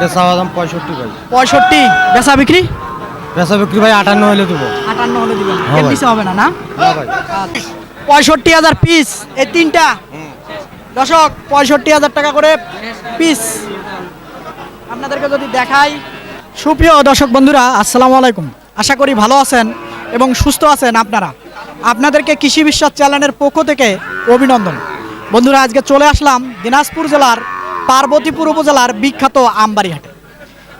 দাম পঁয়ষট্টি ভাই। পঁয়ষট্টি। বেচা বিক্রি? বেচা বিক্রি ভাই আটান্ন হলে দেবো। আটান্ন হলে দিবেন হ্যাঁ এর নিচে হবে না? না ভাই। পঁয়ষট্টি হাজার পিস এই তিনটা। দর্শক পঁয়ষট্টি হাজার টাকা করে পিস। আপনাদেরকে যদি দেখাই। সুপ্রিয় দর্শক বন্ধুরা আসসালামু আলাইকুম। আশা করি ভালো আছেন এবং সুস্থ আছেন আপনারা। আপনাদেরকে কৃষি বিশ্বাস চ্যানেলের পক্ষ থেকে অভিনন্দন। বন্ধুরা আজকে চলে আসলাম দিনাজপুর জেলার পার্বতীপুর উপজেলার বিখ্যাত আমবাড়ি হাটে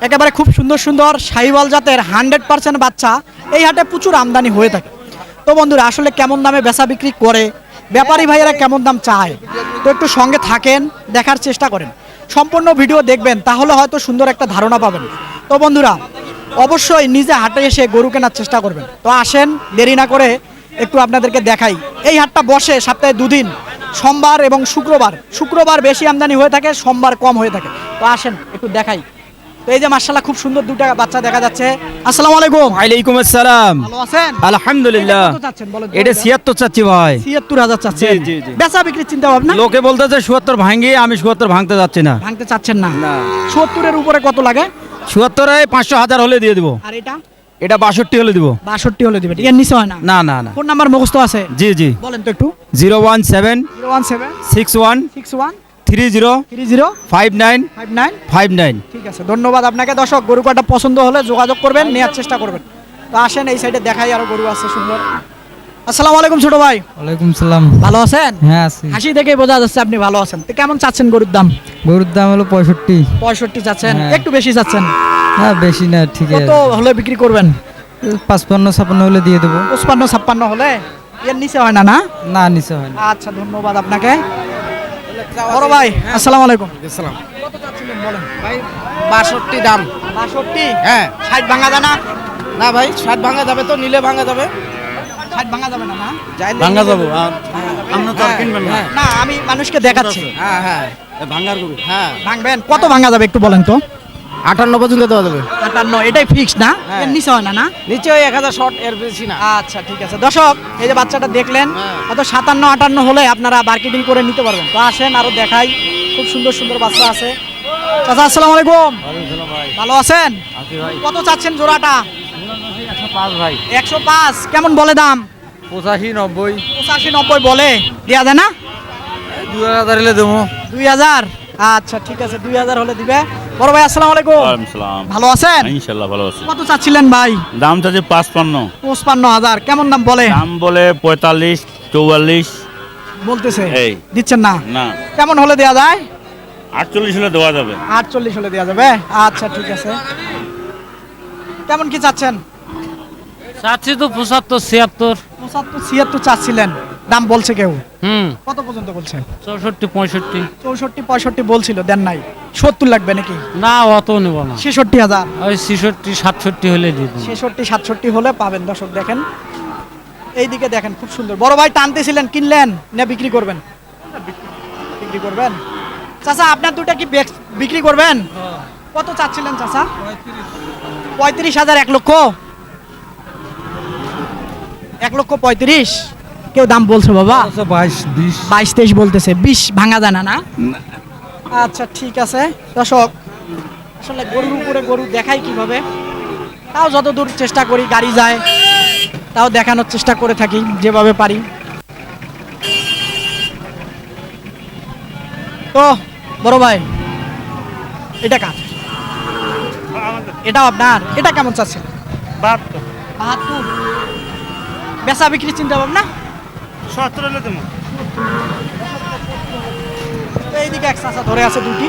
একেবারে খুব সুন্দর সুন্দর সাহিওয়াল জাতের হান্ড্রেড পার্সেন্ট বাচ্চা এই হাটে প্রচুর আমদানি হয়ে থাকে। তো বন্ধুরা, আসলে কেমন দামে বেচা বিক্রি করে? ব্যাপারী ভাইয়েরা কেমন দাম চায়? তো একটু সঙ্গে থাকেন, দেখার চেষ্টা করেন। সম্পূর্ণ ভিডিও দেখবেন, তাহলে হয়তো সুন্দর একটা ধারণা পাবেন। তো বন্ধুরা, অবশ্যই নিজে হাটে এসে গরু কেনার চেষ্টা করবেন। তো আসেন, দেরি না করে একটু আপনাদেরকে দেখাই। এই হাটটা বসে সপ্তাহে দুদিন। সোমবার এবং শুক্রবার শুক্রবার বেশি আমদানি হয়ে থাকে সোমবার কম হয়ে থাকে। তো আসেন একটু দেখাই। তো এই যে মার্শাল্লাহ খুব সুন্দর দুটা বাচ্চা দেখা যাচ্ছে। আসসালামু আলাইকুম। আসসালাম। ভালো আছেন? আলহামদুলিল্লাহ। এটা কত চাচ্ছেন বলেন তো? এটা ছিয়াত্তর চাচ্ছি ভাই। চাচ্ছেন। জি, জি। বেচা বিক্রির চিন্তা ভাবনা লোকে বলতেছে সুয়াত্তর ভাঙ্গি আমি সুয়াত্তর ভাঙতে যাচ্ছি না। ভাঙতে চাচ্ছেন না। না। সত্তরের উপরে কত লাগে? সুয়াত্তরে পাঁচশো হাজার হলে দিয়ে দিব। আর এটা? এটা বাষট্টি হলে দিব। বাষট্টি হলে দিবেন এর নিচে হয় না? না না না। ফোন নাম্বার মুখস্থ আছে? জি জি। বলেন তো একটু। Zero one seven zero one seven six one six one three zero three zero five nine five nine five nine. ঠিক আছে ধন্যবাদ আপনাকে। দর্শক গরু কাটা পছন্দ হলে যোগাযোগ করবেন নেওয়ার চেষ্টা করবেন। তো আসেন এই সাইডে দেখাই আরও গরু আছে সুন্দর। আসসালামু আলাইকুম ছোট ভাই। ওয়ালাইকুম সালাম। ভালো আছেন? হ্যাঁ আছি। হাসি দেখে বোঝা যাচ্ছে আপনি ভালো আছেন। তো কেমন চাচ্ছেন গরুর দাম? গরুর দাম হলো পঁয়ষট্টি। পঁয়ষট্টি চাচ্ছেন হ্যাঁ। একটু বেশি চাচ্ছেন। না বেশি না ঠিক আছে। কত হলে বিক্রি করবেন? পাঁচপান্ন ছাপান্ন হলে দিয়ে দেবো। পঁচপান্ন ছাপ্পান্ন হলে? এর নিচে হয় না না? না নিচে হয় না। আচ্ছা ধন্যবাদ আপনাকে। বড় ভাই আসসালামু আলাইকুম। কত চাচ্ছিলেন বলেন? ভাই বাষট্টি দাম। বাষট্টি? হ্যাঁ। ষাট ভাঙা যায় না? ভাই ষাট ভাঙা যাবে তো নিলে ভাঙা যাবে। ষাট ভাঙা যাবে না না? ভাঙ্গা যাব আপনি তো আর কিনবেন না। না আমি মানুষকে দেখাচ্ছি। হ্যাঁ হ্যাঁ। এ ভাঙ্গার হ্যাঁ। ভাঙবেন? কত ভাঙা যাবে একটু বলেন তো? আটান্ন পর্যন্ত দেওয়া যাবে। আটান্ন এটাই ফিক্স না? হ্যাঁ। এর নিচে হয় না না? নিচে এক হাজার শর্ট এর বেশি না। আচ্ছা ঠিক আছে। দর্শক এই যে বাচ্চাটা দেখলেন হ্যাঁ। হয়তো সাতান্ন আটান্ন হলে আপনারা মার্কেটিং করে নিতে পারবেন। তো আসেন আরও দেখাই। খুব সুন্দর সুন্দর বাচ্চা আছে। চাচা আসসালামু আলাইকুম। ভালো আছেন? কত চাচ্ছেন জোড়াটা? একশো পাঁচ কেমন বলে দাম? পঁচাশি নব্বই। পঁচাশি নব্বই বলে। দেওয়া যায় না? দু হাজার হলে দেবো। দুই হাজার? আচ্ছা ঠিক আছে দুই হাজার হলে দিবে। বড় ভাই আসসালামু আলাইকুম। সালাম। ভালো আছেন? ইনশাল্লাহ ভালো আছে। কত চাচ্ছিলেন ভাই? দাম চাচ্ছে পাঁচপান্ন। পঁচপান্ন হাজার। কেমন দাম বলে? দাম বলে পঁয়তাল্লিশ চৌয়াল্লিশ। বলতেছে। এই। দিচ্ছেন না? না। কেমন হলে দেওয়া যায়? আটচল্লিশ হলে দেওয়া যাবে। আটচল্লিশ হলে দেওয়া যাবে। আচ্ছা ঠিক আছে। কেমন কি চাচ্ছেন? চাচ্ছি তো পঁচাত্তর ছিয়াত্তর। পঁচাত্তর ছিয়াত্তর চাচ্ছিলেন। দাম বলছে কেউ? হুম। কত পর্যন্ত বলছে? চৌষট্টি পঁয়ষট্টি। চৌষট্টি পঁয়ষট্টি বলছিল দেন নাই। সত্তর লাগবে নাকি? না অত নেব না। ছেষট্টি হাজার। ওই ছিষট্টি সাতষট্টি হলে দিয়ে দেবো। ছেষট্টি সাতষট্টি হলে পাবেন। দর্শক দেখেন। এইদিকে দেখেন খুব সুন্দর। বড় ভাই টানতেছিলেন কিনলেন? না বিক্রি করবেন? বিক্রি করবেন? চাচা আপনার দুটা কি বিক্রি করবেন? কত চাচ্ছিলেন চাচা? পঁয়ত্রিশ হাজার এক লক্ষ? এক লক্ষ পঁয়ত্রিশ। কেউ দাম বলছে বাবা? বাইশ বিশ। বাইশ তেইশ বলতেছে। বিশ ভাঙা যায় না? আচ্ছা ঠিক আছে। দর্শক আসলে গরুর উপরে গরু দেখাই কীভাবে? তাও যতদূর চেষ্টা করি গাড়ি যায় তাও দেখানোর চেষ্টা করে থাকি যেভাবে পারি। তো বড় ভাই এটা কার? এটাও আপনার? এটা কেমন চাচ্ছেন? বাহাত্তর। বেচা বিক্রি চিন্তা ভাবনা সত্তর হলে দেবো। এইদিকে এক চাচা ধরে আছে দুটি।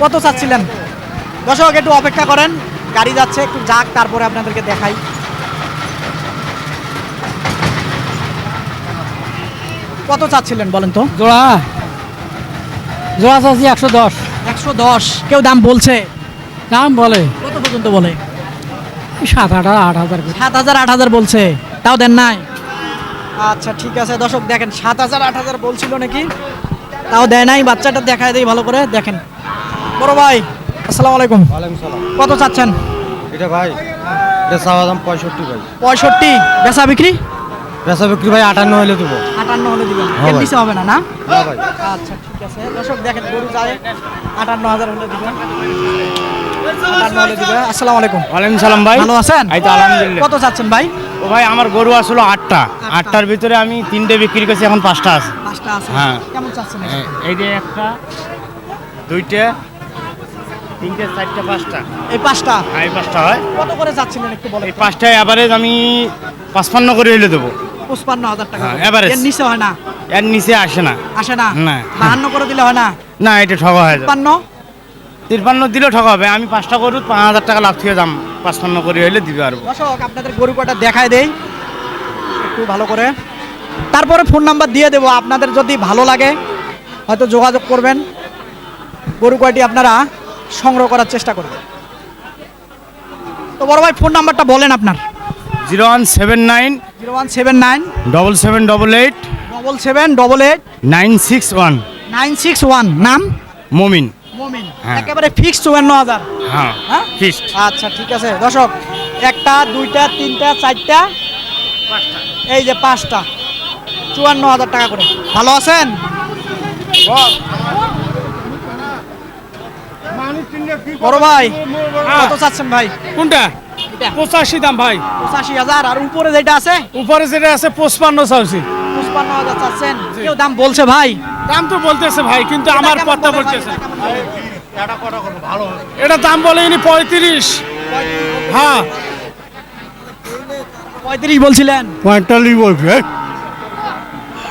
কত চাচ্ছিলেন? দর্শক একটু অপেক্ষা করেন। গাড়ি যাচ্ছে একটু যাক তারপরে আপনাদেরকে দেখাই। কত চাচ্ছিলেন বলেন তো? জোড়া। জোড়া চাচ্ছি একশো দশ। একশো দশ। কেউ দাম বলছে? দাম বলে। কত পর্যন্ত বলে? সাত আট আট হাজার সাত হাজার আট হাজার বলছে। তাও দেন নাই? আচ্ছা ঠিক আছে। দর্শক দেখেন সাত হাজার আট হাজার বলছিল নাকি? তাও দেয় নাই বাচ্চাটা দেখায় দেয় ভালো করে। দেখেন। বড় ভাই আসসালামু আলাইকুম। কত চাচ্ছেন? এটা ভাই দাম পঁয়ষট্টি ভাই। পঁয়ষট্টি। বেচা বিক্রি? বেচা বিক্রি ভাই আটান্ন হলে দেবো। আটান্ন হলে দিবেন হ্যাঁ এর নিচে হবে না না? না ভাই। আচ্ছা ঠিক আছে। দর্শক দেখেন গরু যায় আটান্ন হাজার হলে দিবেন দিবে। আসসালামু আলাইকুম। ওয়ালাইকুম সালাম ভাই। ভালো আছেন? এই তো আলহামদুলিল্লাহ। কত চাচ্ছেন ভাই? ও ভাই আমার গরু আসলো আটটা। আটটার ভিতরে আমি তিনটে বিক্রি করছি এখন পাঁচটা আছে। পাঁচটা আছে। হ্যাঁ। কেমন চাচ্ছেন এই যে একটা দুইটা তিনটে চারটে পাঁচটা। এই পাঁচটা? হ্যাঁ এই পাঁচটা হয়। কত করে যাচ্ছিলেন একটু বলেন এই পাঁচটায় অ্যাভারেজ আমি পাঁচপান্ন করে হইলে দেবো। পঁচপান্ন হাজার টাকা। হ্যাঁ, এর নিচে হয় না? এর নিচে আসে না। আসে না? না। বাহান্ন করে দিলে হয় না? না এটা ঠকা হয়ে তিপ্পান্ন তিরপান্ন দিলেও ঠকা হবে। আমি পাঁচটা গরু পাঁচ হাজার টাকা লাভ থেকে দাম পাঁচপান্ন করে হইলে দিবে আর। দর্শক আপনাদের গরু কটা দেখায় দেই? একটু ভালো করে। তারপরে ফোন নাম্বার দিয়ে দেবো। আপনাদের যদি ভালো লাগে হয়তো যোগাযোগ করবেন। গরু কয়টি আপনারা সংগ্রহ করার চেষ্টা করবেন। তো বড় ভাই ফোন নাম্বারটা বলেন আপনার। Zero one seven nine zero one seven nine double seven double eight double seven double eight nine six one. Nine six one. নাম? মমিন। মমিন। হ্যাঁ। একেবারে ফিক্স চুয়ান্ন হাজার। হ্যাঁ হ্যাঁ? ফিস্ট আচ্ছা ঠিক আছে। দর্শক একটা দুইটা তিনটা চারটা এই যে পাঁচটা। চুয়ান্ন হাজার টাকা করে। ভালো আছেন? বড় ভাই কত চাচ্ছেন ভাই? কোনটা? এটা। পঁচাশি দাম ভাই। পঁচাশি হাজার। আর উপরে যেটা আছে? উপরে যেটা আছে পঁচপান্ন চাইছি পঁচপান্ন হাজার চাচ্ছেন। কেউ দাম বলছে ভাই? দাম তো বলতেছে ভাই কিন্তু আমার কথা বলতেছে। এটা দাম বলে ইনি পঁয়ত্রিশ। হ্যাঁ। পঁয়ত্রিশ বলছিলেন? পঁয়তাল্লিশ বলছে।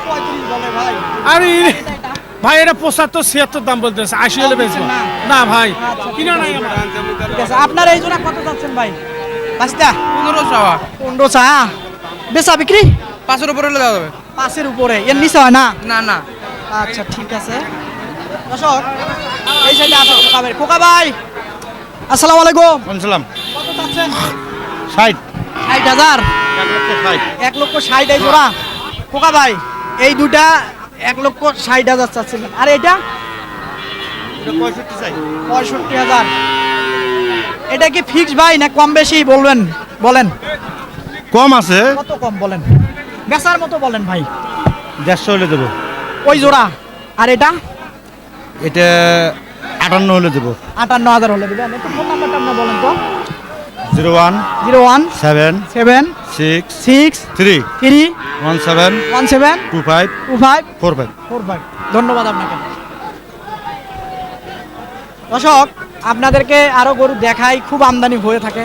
পঁয়ত্রিশ বলে ভাই। আর ভাই এটা পঁচাত্তর ছিয়াত্তর দাম বলতেছে। আশি হলে বেচবো। না। না ভাই কিনা নাই ঠিক আছে আপনার এই জোড়া কত চাচ্ছেন ভাই? পাঁচটা? পনেরো চাওয়া। পনেরো চা বেচা বিক্রি? পাঁচের উপরে হলে দেওয়া যাবে। পাঁচের উপরে। এর নিচে হয় না? না না। আচ্ছা ঠিক আছে। দর্শক এই সাইডে আসো খোকা ভাই খোকা ভাই। আসসালামু আলাইকুম। সালাম। কত চাচ্ছেন ষাট। ষাট হাজার? এক লক্ষ ষাট। এই জোড়া। খোকা ভাই এই দুটা এক লক্ষ ষাট হাজার চাচ্ছিলেন আর এটা? পঁয়ষট্টি হাজার। এটা কি ফিক্স ভাই না কম বেশি? বলবেন বলেন। কম আছে। কত কম বলেন? বেচার মতো বলেন ভাই। দেড়শো হলে দেবো। ওই জোড়া। আর এটা? এটা আটান্ন হলে দেবো। আটান্ন হাজার হলে দেবেন একটু ফোন নাম্বারটা আপনার বলেন তো। Zero one zero one seven seven six six three three one seven one seven two five two five four five. Four five. ধন্যবাদ আপনাকে। দর্শক আপনাদেরকে আরও গরু দেখাই খুব আমদানি হয়ে থাকে।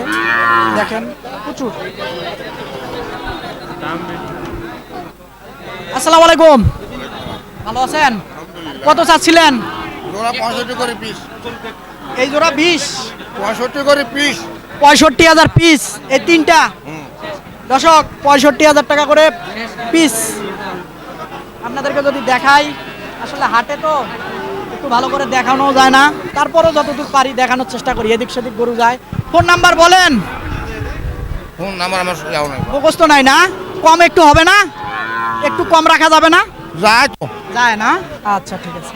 দেখেন প্রচুর। আসসালামু আলাইকুম। ভালো আছেন? কত চাচ্ছিলেন? জোড়া পঁয়ষট্টি করে পিস এই জোড়া বিশ? পঁয়ষট্টি করে পিস পঁয়ষট্টি হাজার পিস এই তিনটা? দর্শক পঁয়ষট্টি হাজার টাকা করে পিস আপনাদেরকে যদি দেখাই আসলে হাটে তো একটু ভালো করে দেখানো যায় না। তারপরেও যতটুকু পারি দেখানোর চেষ্টা করি এদিক সেদিক গরু যায়। ফোন নাম্বার বলেন। ফোন নাম্বার আমার মুখস্থ নাই না? কম একটু হবে না? একটু কম রাখা যাবে না? যায় তো যায় না? আচ্ছা ঠিক আছে।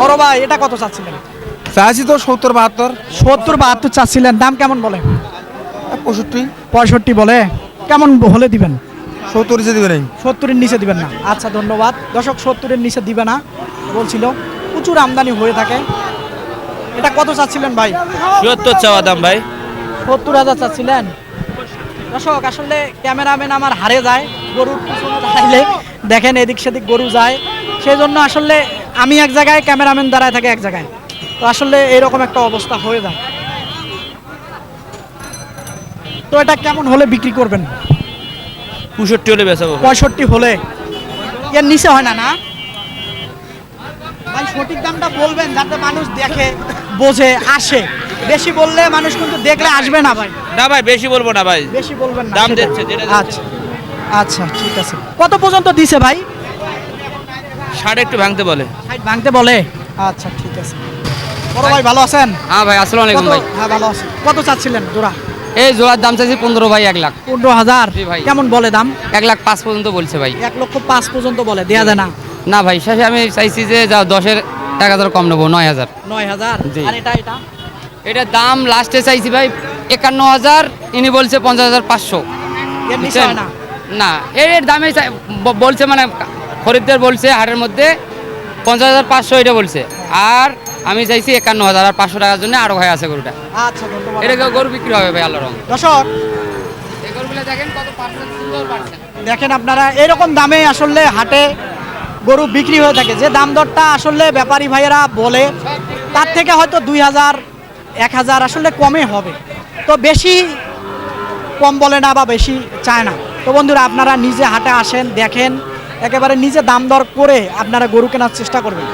বড় ভাই এটা কত চাচ্ছিলেন? চাইছি তো সত্তর বাহাত্তর। সত্তর বাহাত্তর চাচ্ছিলেন দাম কেমন বলে? পঁয়ষট্টি। পঁয়ষট্টি বলে। কেমন হলে দিবেন? সত্তর হিসেবে দিবে নাই সত্তরের নিচে দিবেন না। আচ্ছা ধন্যবাদ। দর্শক সত্তরের নিচে দিবে না বলছিল। প্রচুর আমদানি হয়ে থাকে। এটা কত চাচ্ছিলেন ভাই? চুয়াত্তর চাওয়া দাম ভাই। সত্তর হাজার চাচ্ছিলেন? দর্শক আসলে ক্যামেরাম্যান আমার হারে যায়। গরুর পিছনে দাঁড়াইলে দেখেন এদিক সেদিক গরু যায়। সেই জন্য আসলে আমি এক জায়গায় ক্যামেরাম্যান দাঁড়ায় থাকে এক জায়গায়। তো আসলে এরকম একটা অবস্থা হয়ে যায়। তো এটা কেমন হলে বিক্রি করবেন? পঁয়ষট্টি হলে বেচাবো পঁয়ষট্টি হলে। এর নিচে হয় না না? ভাই সঠিক দামটা বলবেন যাতে মানুষ দেখে বোঝে আসে। বেশি বললে মানুষ কিন্তু দেখলে আসবে না ভাই। না ভাই বেশি বলব না ভাই। বেশি বলবেন না দাম দিচ্ছে। আচ্ছা। আচ্ছা ঠিক আছে। কত পর্যন্ত দিছে ভাই? ষাট একটু ভাঙতে বলে। ষাট ভাঙতে বলে? আচ্ছা ঠিক আছে। বড় ভাই ভালো আছেন? হ্যাঁ ভাই আসসালামু আলাইকুম ভাই। হ্যাঁ ভালো আছি। কত চাচ্ছিলেন জোড়া? এই জোড়ার দাম চাইছি পনেরো ভাই এক লাখ। পনেরো হাজার। ভাই। কেমন বলে দাম? এক লাখ পাঁচ পর্যন্ত বলছে ভাই। এক লক্ষ পাঁচ পর্যন্ত বলে দেয়া যায় না? না ভাই শেষে আমি চাইছি যে যা দশের এক হাজার কম নেব নয় হাজার। নয় হাজার। আর এটা এটা? এটার দাম লাস্টে চাইছি ভাই একান্ন হাজার ইনি বলছে পঞ্চাশ হাজার পাঁচশো। না এর দামে বলছে মানে খরিদ্দার বলছে হাটের মধ্যে পঞ্চাশ হাজার পাঁচশো এটা বলছে। আর আমি চাইছি একান্ন হাজার আর পাঁচশো টাকার জন্য আরও ভাই আছে গরুটা। আচ্ছা এটা গরু বিক্রি হবে ভাই আল্লাহ রং দশক কত দেখেন আপনারা এরকম দামে আসলে হাটে গরু বিক্রি হয়ে থাকে। যে দাম দরটা আসলে ব্যাপারী ভাইয়েরা বলে তার থেকে হয়তো দুই হাজার এক হাজার আসলে কমে হবে। তো বেশি কম বলে না বা বেশি চায় না। তো বন্ধুরা, আপনারা নিজে হাটে আসেন, দেখেন, একেবারে নিজে দাম দর করে আপনারা গরু কেনার চেষ্টা করবেন।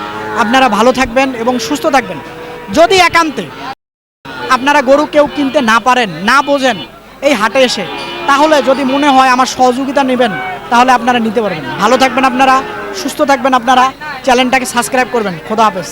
আপনারা ভালো থাকবেন এবং সুস্থ থাকবেন। যদি একান্তে আপনারা গরু কেউ কিনতে না পারেন, না বোঝেন এই হাটে এসে, তাহলে যদি মনে হয় আমার সহযোগিতা নেবেন, তাহলে আপনারা নিতে পারবেন। ভালো থাকবেন আপনারা, সুস্থ থাকবেন আপনারা, চ্যানেলটাকে সাবস্ক্রাইব করবেন। খোদা হাফেজ।